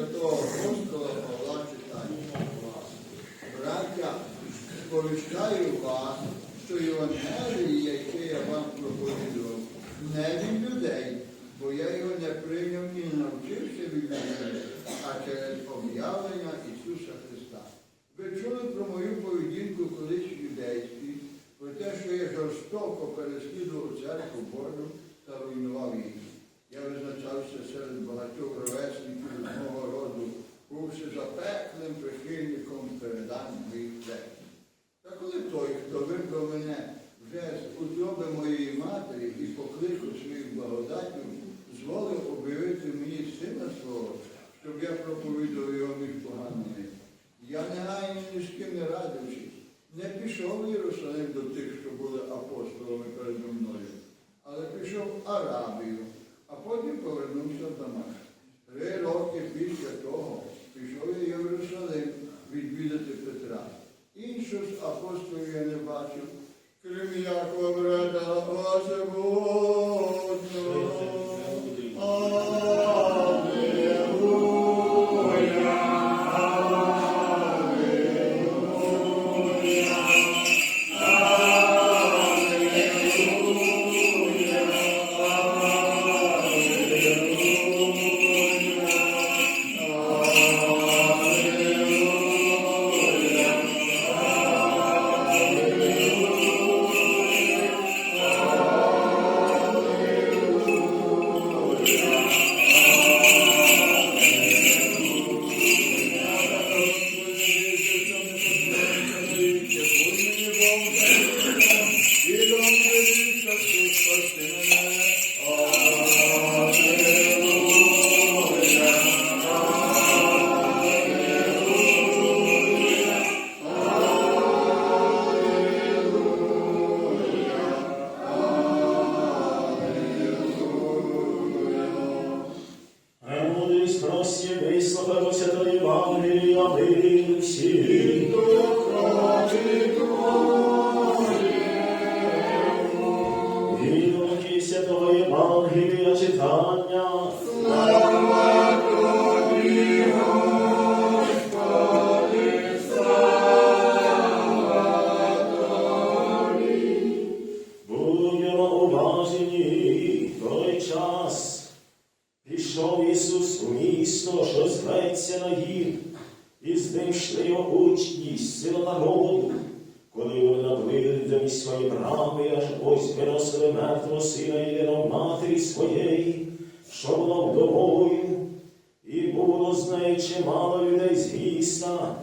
святого Апостола Павла читання. Браття, сповіщаю вас, що Євангеліє, яке я вам проповідував, не від людей, бо я його не прийняв і не навчився від людей, а через об'явлення Ісуса Христа. Ви чули про мою поведінку колись в юдействі, про те, що я жорстоко переслідував церкву Божу та руйнував її. Я визначався серед багатьох ровесників з мого роду, бувши запеклим прихильником передань моїх предків. Та коли той, хто вибрав мене вже з утроби моєї матері і покликав своїх благодаттю, зволив об'явити мені сина свого, щоб я проповідував його між поганими. Я негайно ні з ким не радившись, не пішов Єрусалим до тих, що були апостолами передо мною, але пішов Арабію, потім повернувся до Дамаск. Була вдовою, і було з нею чимало людей з міста.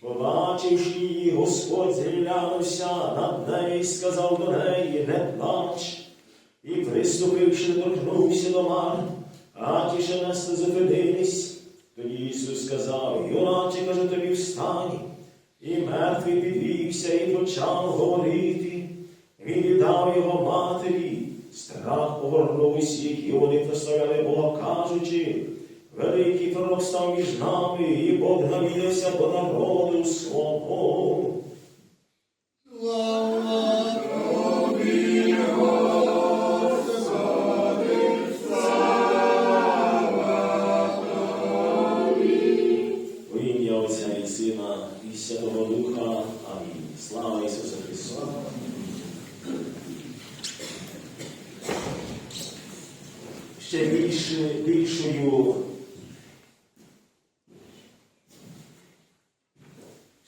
Побачивши її, Господь зглянувся над нею і сказав до неї, не плач. І приступивши, торкнувся до Март, а ті ще несли зупинились. Тоді Ісус сказав, юначе, каже тобі, встань. І мертвий підвівся і почав говорити. Він віддав його. Страх які вони прославляли Бога, кажучи, великий пророк став між нами, і Бог навідався по народу свого. Ще більше, більшою,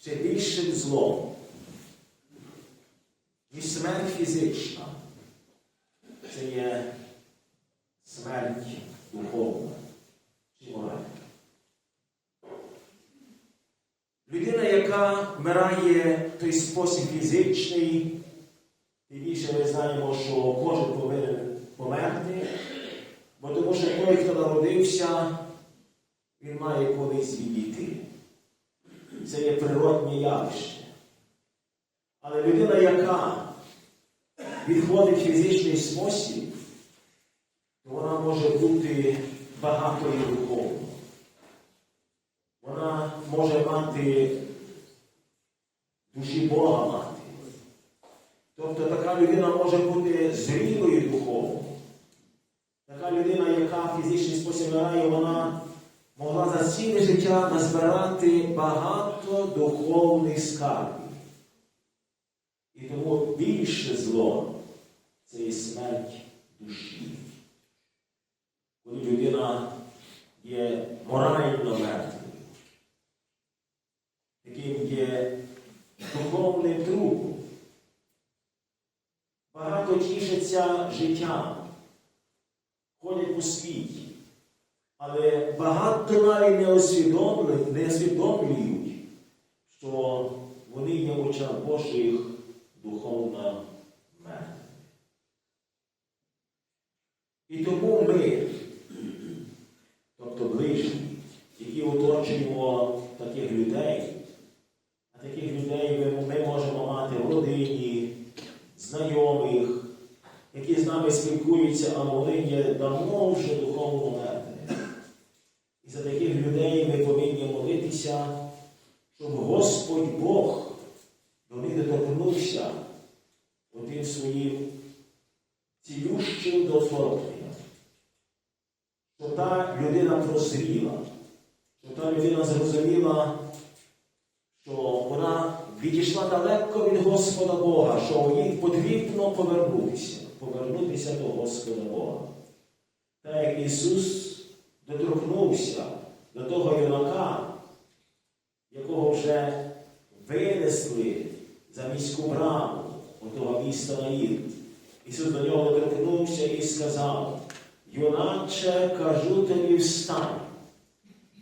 ще більшим злом, ніж смерть фізична, це є смерть духовна чи моральна. Людина, яка вмирає в той спосіб фізичний, і більше ми знаємо, що кожен повинен померти, бо тому що той, хто народився, він має колись відійти. Це є природне явище. Але людина, яка відходить фізичний спосіб, вона може бути багатою духовно. Вона може мати душі Бога мати. Тобто така людина може бути зрілою духовно. Така людина, яка в фізичний спосіб вмирає, вона могла за ціле назбирати багато духовних скарбів. І тому більше зло це і смерть душі. Коли людина є морально мертвою яким є духовним трупом. Багато тішиться радуються життям, ходять по світі. Але багато навіть не усвідомлюють, не усвідомлюють, що вони є очах Божих духовно мертві. І тому ми, тобто ближні, які оточуємо таких людей, а таких людей ми, ми можемо мати в родині, знайомих, які з нами спілкуються, а вони є давно вже духовно мертві. І за таких людей ми повинні молитися, щоб Господь Бог до них доторкнувся одним своїм цілющим доторкненням. Щоб та людина прозріла, щоб та людина зрозуміла, що вона відійшла далеко від Господа Бога, що їй потрібно повернутися, повернутися до Господа Бога. Так як Ісус доторкнувся до того юнака, вже винесли за міську браму того міста Наїд. Ісус до нього доторкнувся і сказав, юначе, кажу тобі, встань.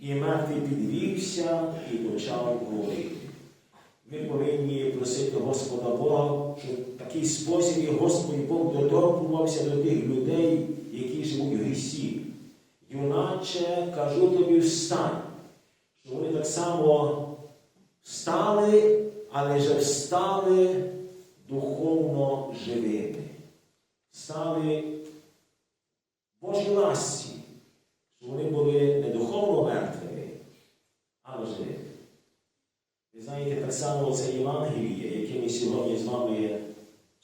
І мертвий підвівся і почав говорити. Ми повинні просити Господа Бога, щоб в такий спосіб і Господь Бог доторкнувався до тих людей, які живуть в грісі. Юначе, кажу тобі, встань, що вони так само встали, але вже встали духовно живими. Стали Божій ласці, що вони були не духовно мертвими, але живими. Ви знаєте, так само це Євангеліє, яке ми сьогодні з вами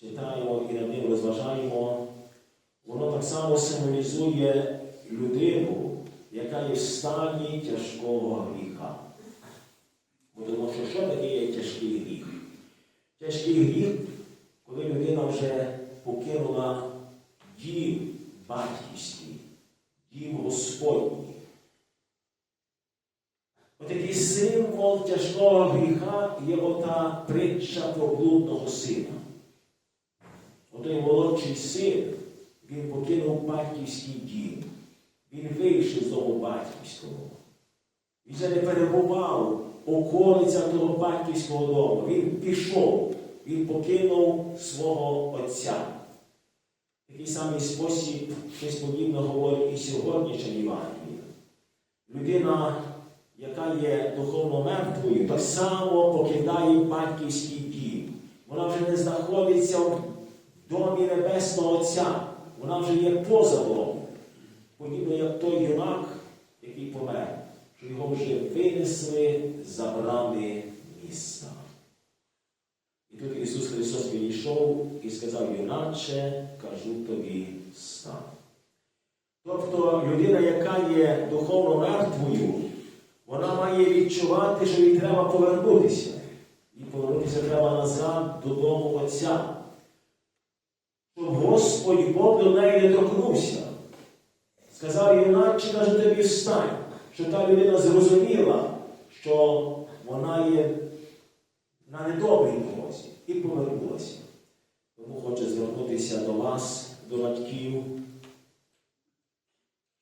читаємо і над ним розважаємо, воно так само символізує людину, яка є в стані тяжкого гріха. Що таке є тяжкий гріх? Тяжкий гріх, коли людина вже покинула дім батьківський, дім Господній. Отакий символ тяжкого гріха є ота притча про блудного сина. Отой молодший син, він покинув батьківський дім. Він вийшов з дому батьківського. Він вже не перебував околицях того батьківського дому. Він пішов, він покинув свого отця. Такий самий спосіб щось подібне говорить і сьогоднішнє Євангеліє. Людина, яка є духовно мертвою, так само покидає батьківський дім. Вона вже не знаходиться в домі Небесного Отця. Вона вже є поза домом. Подібно як той юнак, який помер, що його вже винесли за брами міста. І тут Ісус Христос підійшов і сказав, юначе, кажу тобі, стань. Тобто людина, яка є духовно мертвою, вона має відчувати, що їй треба повернутися. І повернутися треба назад додому Отця. Щоб Господь Бог до неї не торкнувся. Сказав юначе, каже тобі встань, щоб та людина зрозуміла, що вона є на недобрій дорозі і повернулася. Тому хочу звернутися до вас, до батьків,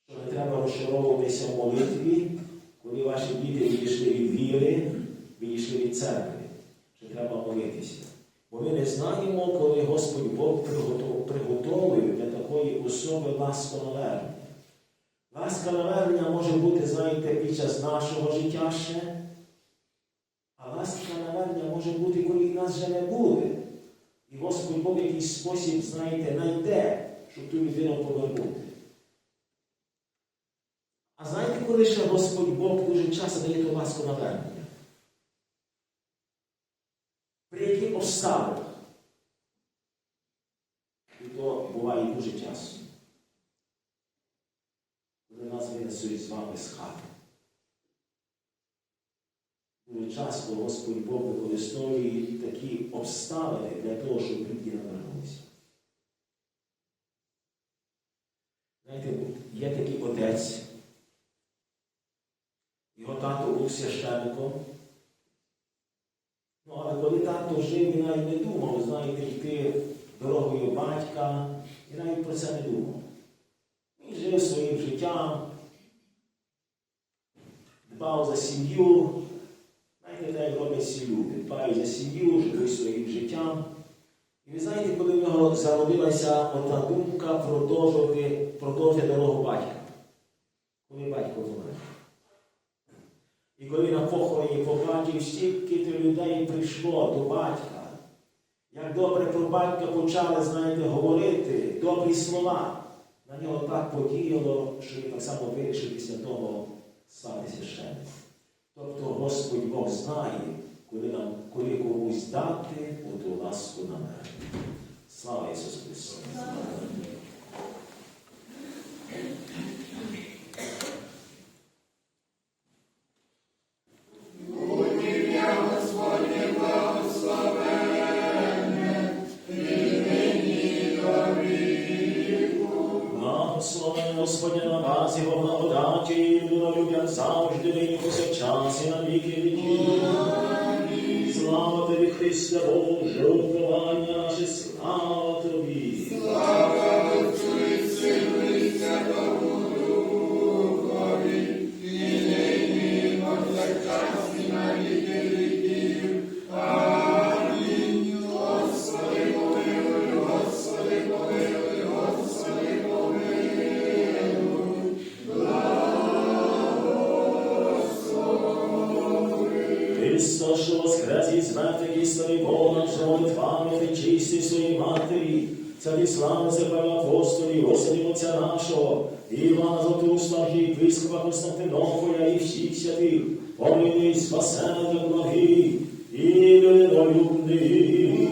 що не треба розчаровуватися в молитві, коли ваші діти відійшли від віри, відійшли від церкви, що треба молитися. Бо ми не знаємо, коли Господь Бог приготов- приготовив для такої особи ласку навернення. Ласка навернення може бути, знаєте, під час нашого життя ще, а ласка навернення може бути, коли нас вже не буде. І Господь Бог якийсь спосіб, знаєте, знайде, щоб ту людину повернути. А знаєте, коли ще Господь Бог дуже часто дає ту ласку навернення? При яких обставинах? І то буває дуже часто. Коли нас винесуть з з хати. Дуже часто Господь Бог використовує такі обставини для того, щоб люди навернулися. Знаєте, є такий отець, його тато був священником. Ну, але коли тато жив, він навіть не думав, знаєте, йти дорогою батька, і навіть про це не думав. Він жив своїм життям, дбав за сім'ю. Знаєте, так як роблять всі люди. Дбають за сім'ю, живуть своїм життям. І ви знаєте, коли в нього зародилася ота думка продовжувати, продовжити дорогу батька. Коли батько помер. І коли на похороні побачив, стільки людей прийшло до батька. Як добре про батька почали, знаєте, говорити, добрі слова. На нього так подіяло, що він так само вирішив після того стати священником. Тобто Господь Бог знає, коли, нам, коли комусь дати оту ласку на мене. Слава Ісусу Христу! Христе Боже, чи слава Христос, що воскрес із мертвих історії Бога, що пам'яті ти чисті своїй матері, царі слава зебрали апостолів, осені Отця нашого, і Івана Златоуста, єпископа Константинополя і всіх святих, помилуй, до благий і людолюбний.